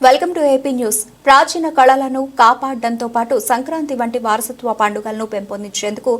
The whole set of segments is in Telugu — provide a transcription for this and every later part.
Welcome to AP news. ప్రాచీన కళలను కాపాడడంతో పాటు సంక్రాంతి వంటి వారసత్వ పండుగలను పెంపొందించేందుకు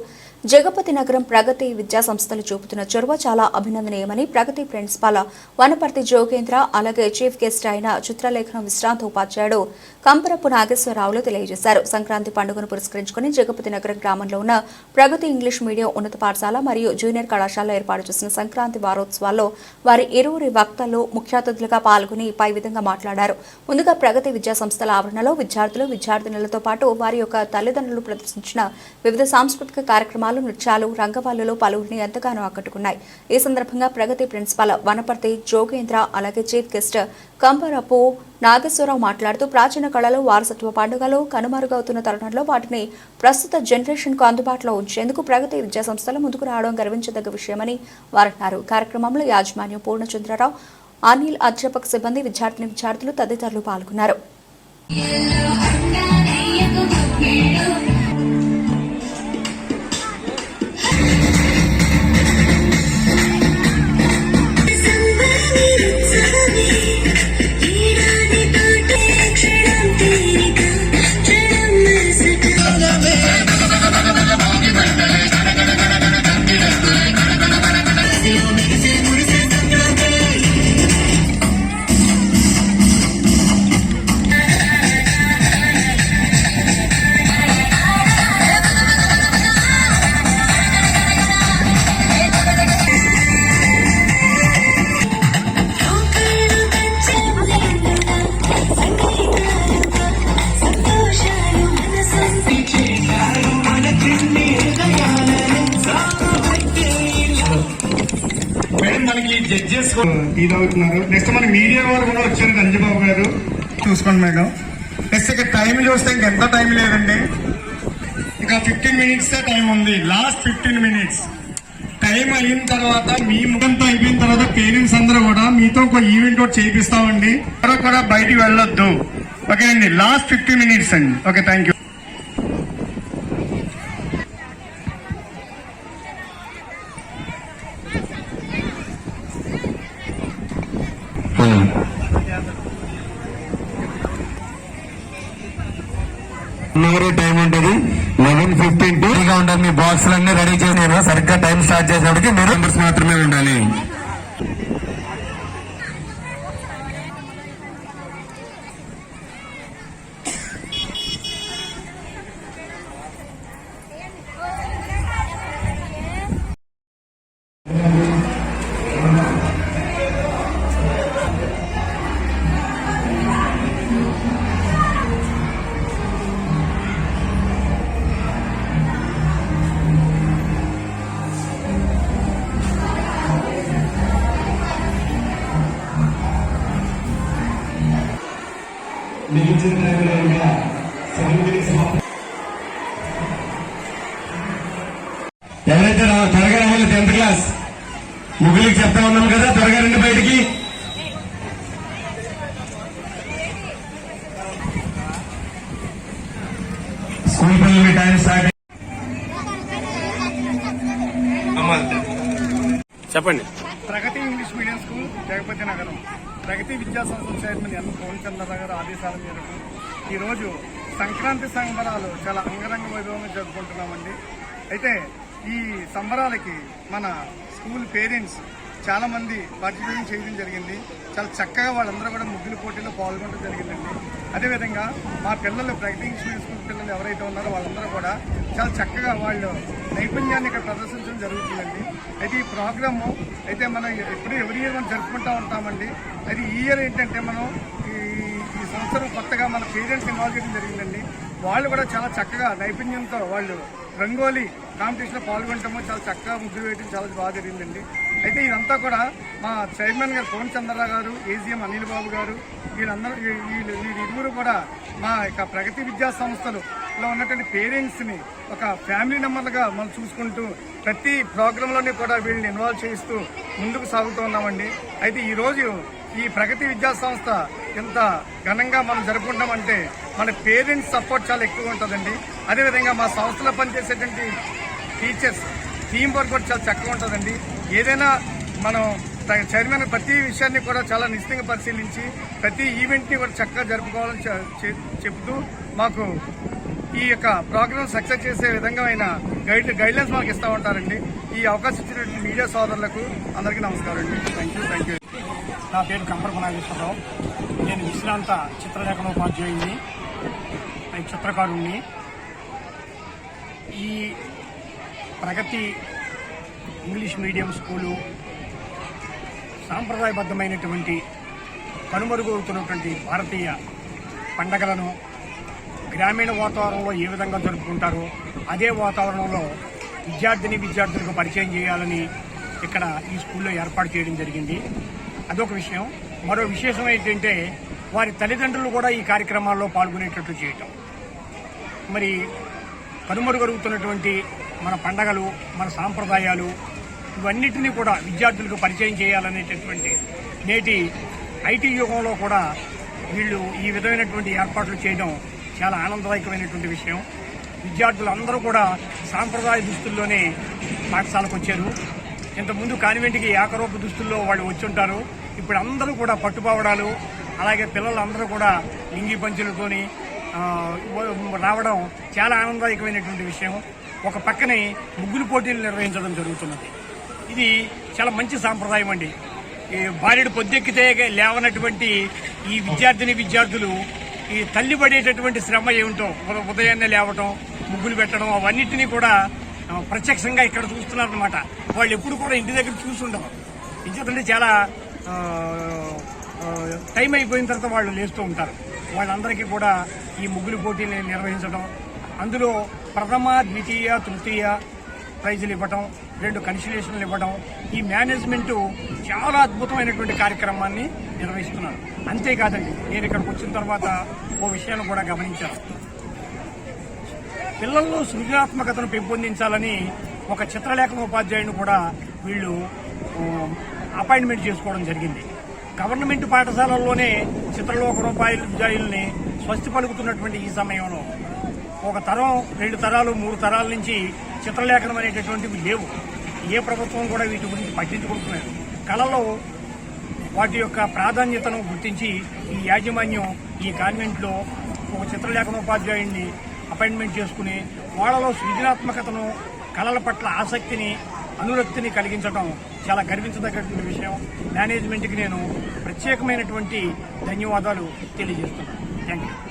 జగపతి నగరం ప్రగతి విద్యా సంస్థలు చూపుతున్న చొరవ చాలా అభినందనీయమని ప్రగతి ప్రిన్సిపాల్ వనపర్తి జోగేంద్ర అలాగే చీఫ్ గెస్ట్ అయిన చిత్రలేఖనం విశ్రాంత ఉపాధ్యాయుడు కంపరపు నాగేశ్వరరావులు తెలియజేశారు. సంక్రాంతి పండుగను పురస్కరించుకుని జగపతి నగరం గ్రామంలో ఉన్న ప్రగతి ఇంగ్లీష్ మీడియం ఉన్నత పాఠశాల మరియు జూనియర్ కళాశాలలో ఏర్పాటు చేసిన సంక్రాంతి వారోత్సవాల్లో వారి ఇరువురి వక్తలు ముఖ్య అతిథులుగా పాల్గొని పై విధంగా మాట్లాడారు. ముందుగా ప్రగతి విద్యా సంస్థల ఆవరణలో విద్యార్థులు విద్యార్థినులతో పాటు వారి యొక్క తల్లిదండ్రులు ప్రదర్శించిన వివిధ సాంస్కృతిక కార్యక్రమాలు నృత్యాలు రంగవాళ్ళలో పలువురిని ఎంతగానో ఆకట్టుకున్నాయి. ఈ సందర్భంగా ప్రగతి ప్రిన్సిపాల్ వనపర్తి జోగేంద్ర అలాగే చీఫ్ గెస్ట్ కంబరపు నాగేశ్వరరావు మాట్లాడుతూ ప్రాచీన కళలు వారసత్వ పండుగలు కనుమరుగవుతున్న తరుణంలో వాటిని ప్రస్తుత జనరేషన్కు అందుబాటులో ఉంచేందుకు ప్రగతి విద్యా సంస్థలు ముందుకు రావడం గర్వించదగ్గ విషయమని వారన్నారు కార్యక్రమంలో యాజమాన్యం పూర్ణచంద్రరావు అనిల్ అధ్యాపక సిబ్బంది విద్యార్థిని విద్యార్థులు తదితరులు పాల్గొన్నారు. ఇది అవుతున్నారు నెక్స్ట్ మన మీడియా వారు కూడా వచ్చారు రంజబాబు గారు. చూసుకోండి మేడం. నెక్స్ట్ ఇక టైం చూస్తే ఇంకెంత టైం లేదండి. ఇక ఫిఫ్టీన్ మినిట్స్ టైం ఉంది. లాస్ట్ ఫిఫ్టీన్ మినిట్స్ టైం అయిన తర్వాత మీ ముఖంతో అయిపోయిన తర్వాత పేరెంట్స్ అందరూ కూడా మీతో ఒక ఈవెంట్ ఒకటి చేపిస్తామండి. ఎవరో కూడా బయటికి వెళ్ళొద్దు. ఓకే అండి? లాస్ట్ ఫిఫ్టీన్ మినిట్స్ అండి. ఓకే థ్యాంక్ యూ టైం ఉంటుంది. లెవెన్ ఫిఫ్టీన్ టు ఉంటుంది మీ బాక్స్ అన్ని రెడీ చేసి సరిగ్గా టైం స్టార్ట్ చేసినప్పటికి మీరు మెంబర్స్ మాత్రమే ఉండాలి. ఎవరైతే రా- త్వరగా రావాలి టెన్త్ క్లాస్? ముగ్గురికి చెప్తా ఉన్నాం కదా త్వరగా రండి బయటికి. స్కూల్ పిల్లలకి టైం స్టార్ట్ చెప్పండి. Pragati English medium school Jagapathi Nagaram. Pragati Vidya సంస్థ చైర్మన్ ఎన్ పవన్ చంద్రరావు గారు ఆదేశాల మేరకు ఈరోజు సంక్రాంతి సంబరాలు చాలా అంగరంగ వైభవంగా జరుపుకుంటున్నామండి. అయితే ఈ సంబరాలకి మన స్కూల్ పేరెంట్స్ చాలామంది పార్టిసిపేట్ పార్టిసిపేషన్ చేయడం జరిగింది. చాలా చక్కగా వాళ్ళందరూ కూడా ముగ్గులు పోటీలో పాల్గొనడం జరిగిందండి. అదేవిధంగా మా పిల్లలు ప్రగతి స్కూల్ పిల్లలు ఎవరైతే ఉన్నారో వాళ్ళందరూ కూడా చాలా చక్కగా వాళ్ళు నైపుణ్యాన్ని ఇక్కడ ప్రదర్శించడం జరుగుతుందండి. అయితే ఈ ప్రోగ్రాము అయితే మనం ఎప్పుడు ఎవరి ఇయర్ మనం జరుపుకుంటూ ఉంటామండి. అది ఈ ఇయర్ ఏంటంటే మనం ఈ ఈ సంవత్సరం కొత్తగా మన పేరెంట్స్ ఇన్వాల్వ్ చేయడం జరిగిందండి. వాళ్ళు కూడా చాలా చక్కగా నైపుణ్యంతో వాళ్ళు రంగోలీ కాంపిటీషన్లో పాల్గొనటము చాలా చక్కగా ముగ్గురు వేయడం చాలా బాగా జరిగిందండి. అయితే ఇదంతా కూడా మా చైర్మన్ గారు పవన్ చంద్రరావు గారు ఏజీఎం అనిల్ బాబు గారు వీళ్ళందరూ వీళ్ళు వీళ్ళు కూడా మా యొక్క ప్రగతి విద్యా సంస్థలు లో ఉన్నటువంటి పేరెంట్స్ని ఒక ఫ్యామిలీ మెంబర్లుగా మనం చూసుకుంటూ ప్రతి ప్రోగ్రాంలోనే కూడా వీళ్ళని ఇన్వాల్వ్ చేస్తూ ముందుకు సాగుతూ ఉన్నామండి. అయితే ఈరోజు ఈ ప్రగతి విద్యా సంస్థ ఇంత ఘనంగా మనం జరుపుకుంటామంటే మన పేరెంట్స్ సపోర్ట్ చాలా ఎక్కువ ఉంటుందండి. అదేవిధంగా మా సంస్థలో పనిచేసేటువంటి టీచర్స్ టీం వర్క్ కూడా చాలా చక్కగా ఉంటుందండి. ఏదైనా మనం చైర్మన్ ప్రతి విషయాన్ని కూడా చాలా నిశ్చితంగా పరిశీలించి ప్రతి ఈవెంట్ని కూడా చక్కగా జరుపుకోవాలని చెప్తూ చెబుతూ మాకు ఈ యొక్క ప్రోగ్రామ్ సక్సెస్ చేసే విధంగా ఆయన గైడ్ గైడ్లైన్స్ మాకు ఇస్తూ ఉంటారండి. ఈ అవకాశం ఇచ్చినటువంటి మీడియా సోదరులకు అందరికీ నమస్కారం అండి. థ్యాంక్ యూ థ్యాంక్ యూ నా పేరు కంపర్ నాగేశ్వరరావు నేను విశ్రాంత చిత్రలేఖన ఉపాధ్యాయుని చిత్రకారుణ్ణి. ఈ ప్రగతి ఇంగ్లీష్ మీడియం స్కూలు సాంప్రదాయబద్ధమైనటువంటి కనుమరుగవుతున్నటువంటి భారతీయ పండగలను గ్రామీణ వాతావరణంలో ఏ విధంగా జరుపుకుంటారో అదే వాతావరణంలో విద్యార్థిని విద్యార్థులకు పరిచయం చేయాలని ఇక్కడ ఈ స్కూల్లో ఏర్పాటు చేయడం జరిగింది. అదొక విషయం. మరో విశేషం ఏంటంటే వారి తల్లిదండ్రులు కూడా ఈ కార్యక్రమాల్లో పాల్గొనేటట్లు చేయటం. మరి కనుమరుగరుగుతున్నటువంటి మన పండగలు మన సాంప్రదాయాలు ఇవన్నిటినీ కూడా విద్యార్థులకు పరిచయం చేయాలనేటటువంటి నేటి ఐటీ యుగంలో కూడా వీళ్ళు ఈ విధమైనటువంటి ఏర్పాట్లు చేయడం చాలా ఆనందదాయకమైనటువంటి విషయం. విద్యార్థులు అందరూ కూడా సాంప్రదాయ దుస్తుల్లోనే పాఠశాలకు వచ్చారు. ఇంతకుముందు కాన్వెంట్కి ఏకరూప దుస్తుల్లో వాళ్ళు వచ్చి ఉంటారు ఇప్పుడు అందరూ కూడా పట్టుబావడాలు అలాగే పిల్లలందరూ కూడా లింగి పంచులతోని రావడం చాలా ఆనందదాయకమైనటువంటి విషయం ఒక పక్కనే ముగ్గులు పోటీలు నిర్వహించడం జరుగుతున్నది. ఇది చాలా మంచి సాంప్రదాయం అండి. ఈ భార్యడు పొద్దెక్కితే లేవనటువంటి ఈ విద్యార్థిని విద్యార్థులు ఈ తల్లి పడేటటువంటి శ్రమ ఏమిటో ఉదయాన్నే లేవటం ముగ్గులు పెట్టడం అవన్నిటినీ కూడా ప్రత్యక్షంగా ఇక్కడ చూస్తున్నారనమాట వాళ్ళు ఎప్పుడు కూడా ఇంటి దగ్గర చూసుండరు ఎందుకంటే చాలా టైం అయిపోయిన తర్వాత వాళ్ళు లేస్తూ ఉంటారు. వాళ్ళందరికీ కూడా ఈ ముగ్గులు పోటీలు నిర్వహించడం అందులో ప్రథమ ద్వితీయ తృతీయ ప్రైజులు ఇవ్వటం రెండు కన్సిలేషన్లు ఇవ్వడం ఈ మేనేజ్మెంటు చాలా అద్భుతమైనటువంటి కార్యక్రమాన్ని నిర్వహిస్తున్నారు. అంతేకాదండి నేను ఇక్కడికి వచ్చిన తర్వాత ఓ విషయాన్ని కూడా గమనించాను. పిల్లల్లో సృజనాత్మకతను పెంపొందించాలని ఒక చిత్రలేఖన ఉపాధ్యాయుని కూడా వీళ్ళు అపాయింట్మెంట్ చేసుకోవడం జరిగింది. గవర్నమెంట్ పాఠశాలల్లోనే చిత్రలోక ఉపాధ్యాయుల్ని స్వస్తి పలుకుతున్నటువంటి ఈ సమయంలో ఒక తరం రెండు తరాలు మూడు తరాల నుంచి చిత్రలేఖనం అనేటటువంటివి లేవు. ఏ ప్రభుత్వం కూడా వీటి గురించి పట్టించుకుంటున్నారు కళలో వాటి యొక్క ప్రాధాన్యతను గుర్తించి ఈ యాజమాన్యం ఈ కాన్వెంట్లో ఒక చిత్రలేఖన ఉపాధ్యాయుడిని అపాయింట్మెంట్ చేసుకుని వాళ్ళలో సృజనాత్మకతను కళల పట్ల ఆసక్తిని అనురక్తిని కలిగించడం చాలా గర్వించదగ్గటువంటి విషయం. మేనేజ్మెంట్కి నేను ప్రత్యేకమైనటువంటి ధన్యవాదాలు తెలియజేస్తున్నాను. Thank you